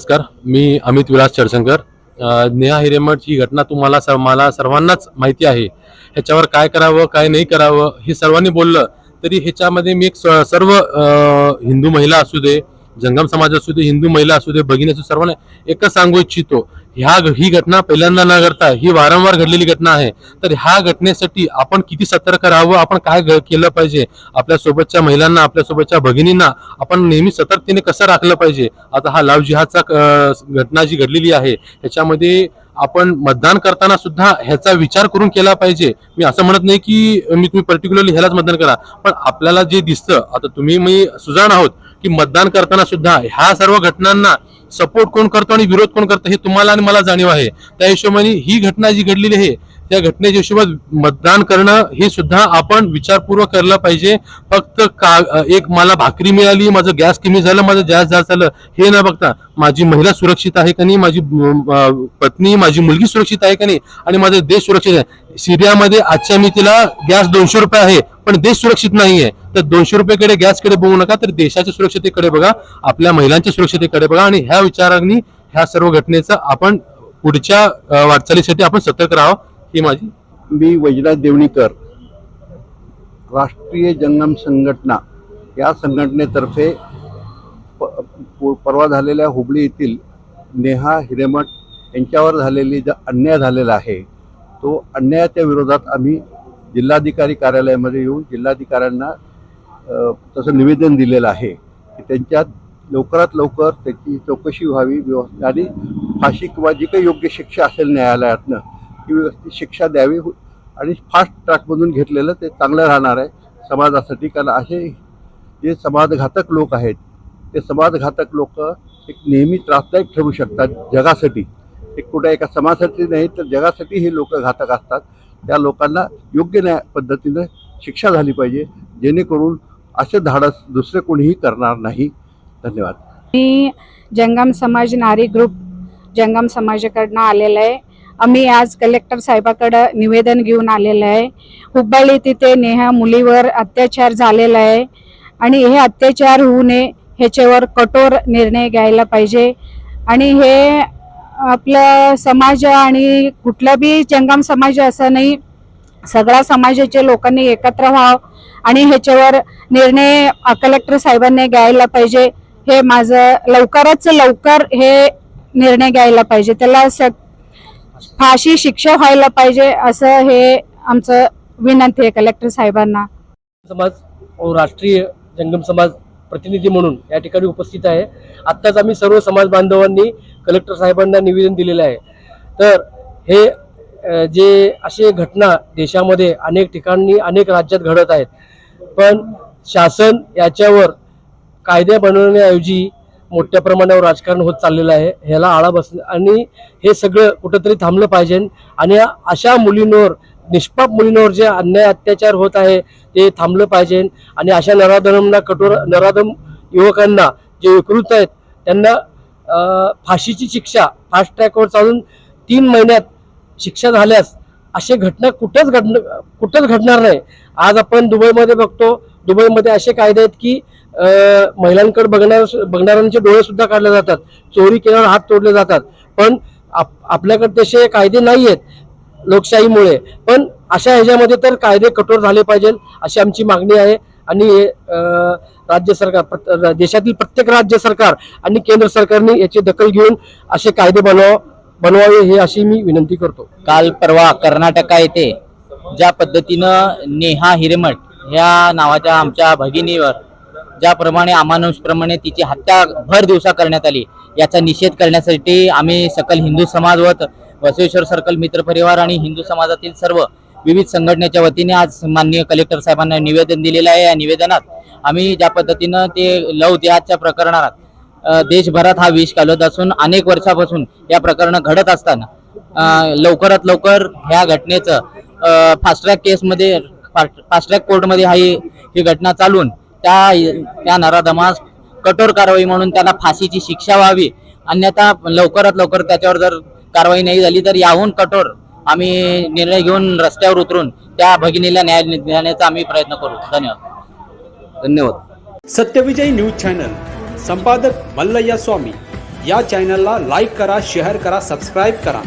नमस्कार मी अमित विलास चरशंकर नेहा हिरेमठ ही घटना तुम्हाला सर मला सर्वांनाच माहिती आहे. ह्याच्यावर काय करावं काय नाही करावं हे सर्वांनी बोललं तरी ह्याच्यामध्ये मी एक सर्व हिंदू महिला असू दे जंगम समाज असू दे हिंदू महिला असू दे भगिनी असू सर्वांना एकच सांगू इच्छितो. ह्या ही घटना पहिल्यांदा न घडता ही वारंवार घडलेली घटना आहे. तर ह्या घटनेसाठी आपण किती सतर्क राहावं? आपण काय केलं पाहिजे? आपल्या सोबतच्या महिलांना आपल्या सोबतच्या भगिनींना आपण नेहमी सतर्कतेने कसं राखलं पाहिजे? आता हा लाव जिहादचा घटना जी घडलेली आहे ह्याच्यामध्ये आपण मतदान करताना सुद्धा ह्याचा विचार करून केला पाहिजे. मी असं म्हणत नाही की मी तुम्ही पर्टिक्युलरली ह्यालाच मतदान करा. पण आपल्याला जे दिसतं आता तुम्ही मी सुजाण आहोत. की मतदान करताना सुद्धा ह्या सर्व घटनांना सपोर्ट कोण करतो आणि विरोध कोण करतो हे तुम्हाला आणि मला जाणीव आहे. त्या हिशोबाने ही घटना जी घडलेली आहे त्या घटनेच्या हिशोबात मतदान करणं हे सुद्धा आपण विचारपूर्वक केलं पाहिजे. फक्त का एक मला भाकरी मिळाली माझं गॅस कमी झालं माझं गॅस जास्त झालं हे न बघता माझी महिला सुरक्षित आहे का नाही माझी पत्नी माझी मुलगी सुरक्षित आहे का नाही आणि माझा देश सुरक्षित आहे. सिरियामध्ये आजच्या मितीला गॅस दोनशे रुपये आहे. पण देश सुरक्षित नाहीये. तर दोनशे रुपयेकडे गॅसकडे बघू नका तर देशाच्या सुरक्षितेकडे बघा आपल्या महिलांच्या सुरक्षितेकडे बघा आणि ह्या विचारांनी ह्या सर्व घटनेचा आपण पुढच्या वाटचालीसाठी आपण सतर्क राहावं ही माझी मी वैजनाथ देवणीकर राष्ट्रीय जंगम संघटना या संघटनेतर्फे प परवा झालेल्या हुबळी येथील नेहा हिरेमठ यांच्यावर झालेली जो अन्याय झालेला आहे तो अन्यायाच्या विरोधात आम्ही जिल्हाधिकारी कार्यालयामध्ये येऊन जिल्हाधिकाऱ्यांना तसं निवेदन दिलेलं आहे की त्यांच्यात लवकरात लवकर त्याची चौकशी व्हावी व्यवस्थित आणि फाशी किंवा जी काही योग्य शिक्षा असेल न्यायालयातनं ती व्यवस्थित शिक्षा द्यावी हो आणि फास्ट ट्रॅकमधून घेतलेलं ते चांगलं राहणार आहे समाजासाठी. कारण असे जे समाजघातक लोक आहेत ते समाजघातक लोक एक नेहमी त्रासदायक ठरू शकतात जगासाठी. एक कुठे एका समाजासाठी नाही तर जगासाठी हे लोक घातक असतात. त्या लोकांना योग्य न्याय पद्धतीनं शिक्षा झाली पाहिजे जेणेकरून असे धाडस दुसरे कोणीही करणार नाही. धन्यवाद. मी जंगम समाज नारी ग्रुप जंगम समाजाकडनं आलेलं आहे. आम्ही आज कलेक्टर साहेबाकडं निवेदन घेऊन आलेलं आहे. हुब्बाळी तिथे नेहा मुलीवर अत्याचार झालेला आहे. आणि हे अत्याचार होऊ नये ह्याच्यावर कठोर निर्णय घ्यायला पाहिजे. आणि हे आपलं समाज आणि कुठला बी जंगम समाज असं नाही सगळ्या समाजाच्या लोकांनी एकत्र व्हावं आणि ह्याच्यावर निर्णय कलेक्टर साहेबांनी घ्यायला पाहिजे. हे माझं लवकरच लवकर हे निर्णय घ्यायला पाहिजे. त्याला स फाशी शिक्षा व्हायला पाहिजे असं हे आमचं विनंती आहे कलेक्टर साहेबांना. समाज राष्ट्रीय जंगम समाज प्रतिनिधी म्हणून या ठिकाणी उपस्थित आहे. आत्ताच आम्ही सर्व समाज बांधवांनी कलेक्टर साहेबांना निवेदन दिलेलं आहे. तर हे जे असे घटना देशामध्ये अनेक ठिकाणी अनेक राज्यात घडत आहेत. पण शासन याच्यावर कायदे बनवण्याऐवजी मोठ्या प्रमाणावर राजकारण होत चाललेलं आहे. ह्याला आळा बस आणि हे सगळं कुठंतरी थांबलं पाहिजे. आणि अशा मुलींवर निष्पाप मुलींवर जे अन्याय अत्याचार होत आहे ते थांबलं पाहिजे. आणि अशा नराधमांना कठोर नराधम युवकांना जे विकृत आहेत त्यांना फाशीची शिक्षा फास्ट ट्रॅकवर चालून तीन महिन्यात शिक्षा झाल्यास असे घटना कुठंच घडण कुठंच घडणार नाही. आज आपण दुबईमध्ये बघतो दुबईमध्ये असे कायदे आहेत की महिलांकडे बघणार बघणाऱ्यांचे डोळे सुद्धा काढले जातात. चोरी केल्यावर हात तोडले जातात. पण आप आपल्याकडे तसे कायदे नाही आहेत लोकशाहीमुळे. पण अशा ह्याच्यामध्ये तर कायदे कठोर झाले पाहिजे अशी आमची मागणी आहे. आणि राज्य सरकार देशातील प्रत्येक राज्य सरकार आणि केंद्र सरकारने याची दखल घेऊन असे कायदे बनवा बनवावे हे अशी मी विनंती करतो. काल परवा कर्नाटका येथे ज्या पद्धतीनं नेहा हिरेमठ ह्या नावाच्या आमच्या भगिनीवर ज्याप्रमाणे अमानुषप्रमाणे तिची हत्या भर दिवसा करण्यात आली याचा निषेध करण्यासाठी आम्ही सकल हिंदू समाज व बसवेश्वर सर्कल मित्रपरिवार आणि हिंदू समाजातील सर्व विविध संघटनेच्या वतीने आज माननीय कलेक्टर साहेबांना निवेदन दिलेलं आहे. या निवेदनात आम्ही ज्या पद्धतीनं ते लव जिहादच्या प्रकरणात देशभरात हा विष घालत असून अनेक वर्षापासून या प्रकरणं घडत असताना लवकरात लवकर ह्या घटनेचं फास्ट ट्रॅक केसमध्ये फास्ट ट्रॅक कोर्टमध्ये हा ही घटना चालून त्या त्या नराधमास कठोर कारवाई म्हणून त्याला फाशीची शिक्षा व्हावी. अन्यथा लवकरात लवकर त्याच्यावर जर कारवाई नाही झाली तर याहून कठोर आम्ही निर्णय घेऊन रस्त्यावर उतरून त्या भगिनीला न्याय देण्याचा आम्ही प्रयत्न करू. धन्यवाद. धन्यवाद. Satyavijay news channel. संपादक मल्लय्या स्वामी. या चॅनलला लाईक करा शेअर करा सबस्क्राईब करा.